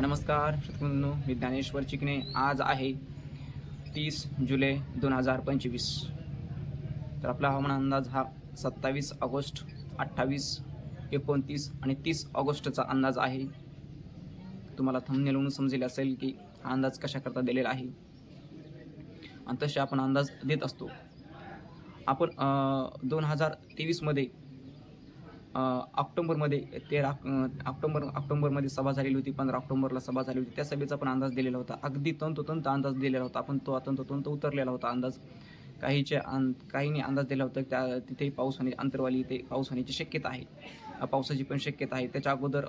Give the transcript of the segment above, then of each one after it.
नमस्कार शेतकऱ्यांनो मी ज्ञानेश्वर चिकणे आज आहे तीस जुलै दोन हजार पंचवीस. तर आपला हवामान अंदाज हा सत्तावीस ऑगस्ट अठ्ठावीस एकोणतीस आणि तीस ऑगस्टचा अंदाज आहे. तुम्हाला थंबनेलवरून समजेल असेल की हा अंदाज कशाकरता दिलेला आहे. आणि तसे आपण अंदाज देत असतो. आपण दोन हजार तेवीसमध्ये ऑक्टोंबरमध्ये तेरा ऑक्टोंबर ऑक्टोबर सभा झालेली होती पंधरा ऑक्टोबरला सभा झाली होती. त्या सभेचा पण अंदाज दिलेला होता. अगदी तंतोतंत अंदाज दिलेला होता. आपण तो तंतोतंत उतरलेला होता अंदाज. काहीचे अं, काहीने अंदाज दिला होता त्या तिथेही पाऊस होण्याची अंतरवाली इथे पाऊस होण्याची शक्यता आहे. पावसाची पण शक्यता आहे. त्याच्या अगोदर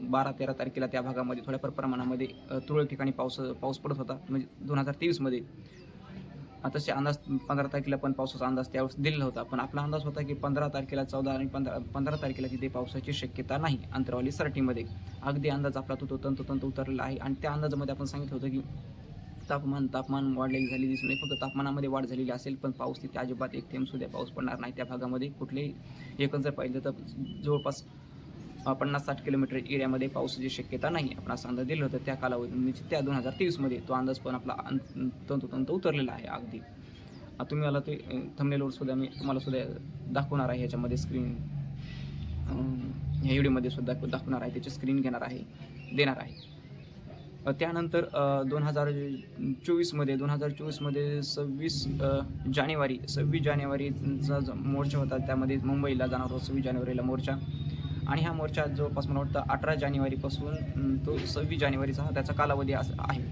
बारा तेरा तारखेला त्या भागामध्ये थोड्याफार प्रमाणामध्ये तुरळक ठिकाणी पाऊस पाऊस पडत होता. म्हणजे दोन हजार तेवीसमध्ये. तसे अंदाज पंधरा तारखेला पण पावसाचा अंदाज त्यावेळेस दिलेला होता. पण आपला अंदाज होता की पंधरा तारखेला चौदा आणि पंधरा पंधरा तारखेला तिथे पावसाची शक्यता नाही अंतरवाली सरटीमध्ये. अगदी अंदाज आपला तो तो तंतोतंत उतरलेला आहे. आणि त्या अंदाजामध्ये आपण सांगितलं होतं की तापमान तापमान वाढलेली झाली दिसून येत. फक्त तापमानामध्ये वाढ झालेली असेल पण पाऊस तिथे अजिबात एक थेंब सुद्धा पाऊस पडणार नाही. त्या भागामध्ये कुठलेही एकच जर पाहिलं तर जवळपास पन्नास साठ किलोमीटर एरियामध्ये पावसाची शक्यता नाही. आपण असा अंदाज दिला होतं त्या कालावधी त्या दोन हजार तेवीसमध्ये तो अंदाज पण आपला तंतोतंत उतरलेला आहे अगदी. तुम्ही मला ते थंबनेलवर सुद्धा मी तुम्हाला सुद्धा दाखवणार आहे ह्याच्यामध्ये स्क्रीन ह्या व्हिडिओमध्ये सुद्धा दाखवणार आहे त्याची स्क्रीन घेणार आहे देणार आहे. त्यानंतर दोन हजार चोवीसमध्ये दोन हजार चोवीसमध्ये सव्वीस जानेवारी सव्वीस जानेवारीचा जो मोर्चा होता त्यामध्ये मुंबईला जाणार होता सव्वीस जानेवारीला मोर्चा. आणि हा मोर्चा जवळपास मला वाटतं अठरा जानेवारीपासून तो सव्वीस जानेवारीचा हा त्याचा कालावधी अस आहे.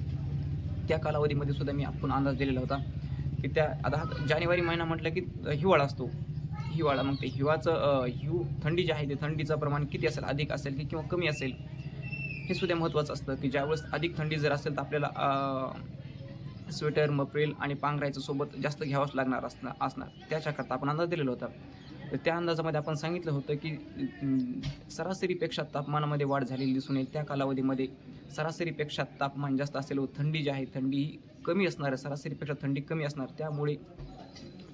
त्या कालावधीमध्ये सुद्धा मी आपण अंदाज दिलेला होता की त्या आता हा जानेवारी महिना म्हटलं की हिवाळा असतो. हिवाळा मग ते हिवाचं हिव थंडी जी आहे ते थंडीचं प्रमाण किती असेल अधिक असेल की किंवा कमी असेल हे सुद्धा महत्त्वाचं असतं की ज्यावेळेस अधिक थंडी जर असेल तर आपल्याला स्वेटर मफरेल आणि पांघरायचं सोबत जास्त घ्यावंच लागणार असणार असणार. त्याच्याकरता आपण अंदाज दिलेला होता. तर त्या अंदाजामध्ये आपण सांगितलं होतं की सरासरीपेक्षा तापमानामध्ये वाढ झालेली दिसून येईल. त्या कालावधीमध्ये सरासरीपेक्षा तापमान जास्त असेल व थंडी जी आहे थंडी ही कमी असणार आहे. सरासरीपेक्षा थंडी कमी असणार. त्यामुळे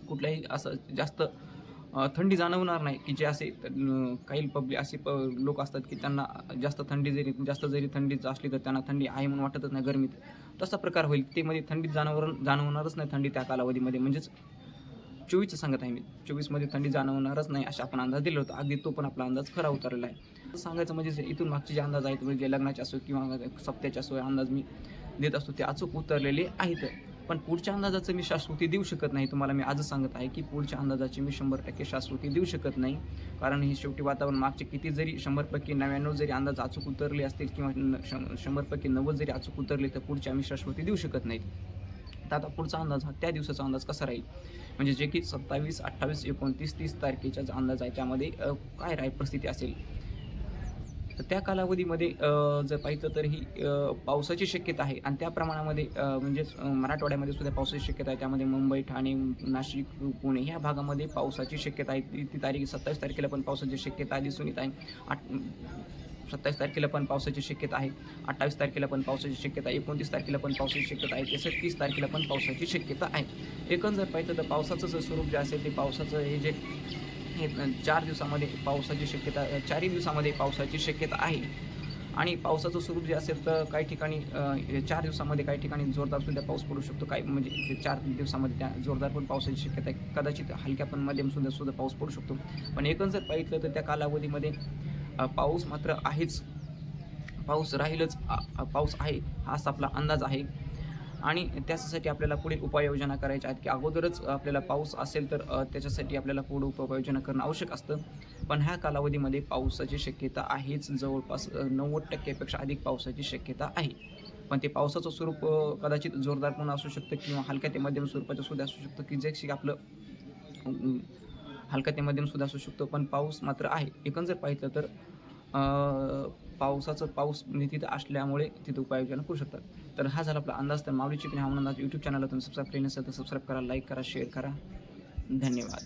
कुठल्याही असं जास्त थंडी जाणवणार नाही की जे असे काही पब्लिक असे प लोक असतात की त्यांना जास्त थंडी जरी जास्त जरी थंडी असली तर त्यांना थंडी आहे म्हणून वाटतच नाही गरमीत. तसा प्रकार होईल. ते मध्ये थंडीत जाणवर जाणवणारच नाही थंडी त्या कालावधीमध्ये. म्हणजेच चोवीसचं सांगत आहे मी. चोवीसमध्ये थंडी जाणवणारच नाही असा आपण अंदाज दिला होता. अगदी तो पण आपला अंदाज खरा उतरलेला आहे. सांगायचं म्हणजे इथून मागचे जे अंदाज आहेत म्हणजे लग्नाचे असो किंवा सप्त्याचे असो अंदाज मी देत असतो ते अचूक उतरलेले आहेत. पण पुढच्या अंदाजाचं मी शाश्वती देऊ शकत नाही. तुम्हाला मी आजच सांगत आहे की पुढच्या अंदाजाची मी शंभर टक्के शाश्वती देऊ शकत नाही. कारण हे शेवटी वातावरण मागचे किती जरी शंभरपैकी नव्याण्णव जरी अंदाज अचूक उतरले असतील किंवा न- शं- शंभरपैकी नव्वद जरी अचूक उतरले तर पुढच्या आम्ही शाश्वती देऊ शकत नाहीत. तर आता पुढचा अंदाज हा त्या दिवसाचा अंदाज कसा राहील? म्हणजे जे की सत्तावीस अठ्ठावीस एकोणतीस तीस तारखेचा जो अंदाज आहे त्यामध्ये काय राहील परिस्थिती असेल? तर त्या कालावधीमध्ये जर पाहिलं तर ही पावसाची शक्यता आहे. आणि त्या प्रमाणामध्ये म्हणजेच मराठवाड्यामध्ये सुद्धा पावसाची शक्यता आहे. त्यामध्ये मुंबई ठाणे नाशिक पुणे ह्या भागामध्ये पावसाची शक्यता आहे. ती ती तारीख सत्तावीस तारखेला पण पावसाची शक्यता दिसून येत आहे. आठ सत्तावीस तारखेला पण पावसाची शक्यता आहे अठ्ठावीस तारखेला पण पावसाची शक्यता आहे एकोणतीस तारखेला पण पावसाची शक्यता आहे तसेच तीस तारखेला पण पावसाची शक्यता आहे. एकंदर जर पाहिलं तर पावसाचं जे स्वरूप जे असेल ते पावसाचं हे जे हे चार दिवसामध्ये पावसाची शक्यता चारही दिवसामध्ये पावसाची शक्यता आहे. आणि पावसाचं स्वरूप जे असेल तर काही ठिकाणी चार दिवसामध्ये काही ठिकाणी जोरदार सुद्धा पाऊस पडू शकतो. काही म्हणजे ते चार दिवसामध्ये त्या जोरदार पण पावसाची शक्यता आहे. कदाचित हलक्या पण मध्यम सुद्धा सुद्धा पाऊस पडू शकतो. पण एकंदर जर पाहिलं तर त्या कालावधीमध्ये पाऊस मात्र आहेच. पाऊस राहीलच पाऊस आहे हाच आपला अंदाज आहे. आणि त्याच्यासाठी आपल्याला पुढे उपाययोजना करायच्या आहेत की अगोदरच आपल्याला पाऊस असेल तर त्याच्यासाठी आपल्याला पुढे उपाययोजना करणं आवश्यक असतं. पण ह्या कालावधीमध्ये पावसाची शक्यता आहेच. जवळपास नव्वद टक्क्यापेक्षा अधिक पावसाची शक्यता आहे. पण ते पावसाचं स्वरूप कदाचित जोरदार पण असू शकतं किंवा हलक्या ते मध्यम स्वरूपाचं सुद्धा असू शकतं की जे आपलं हलका ते मध्यम सुद्धा असू शकतो पण पाऊस मात्र आहे. एकंदर पाहिलं तर पावसाचं पाऊस म्हणजे तिथं असल्यामुळे तिथं उपाययोजना करू शकतात. तर हा झाला आपला अंदाज. तर माऊली चिकन हा अंदाज यूट्यूब चॅनलला तुम्ही सबस्क्राईब केले नसेल तर सबस्क्राईब करा लाईक करा शेअर करा. धन्यवाद.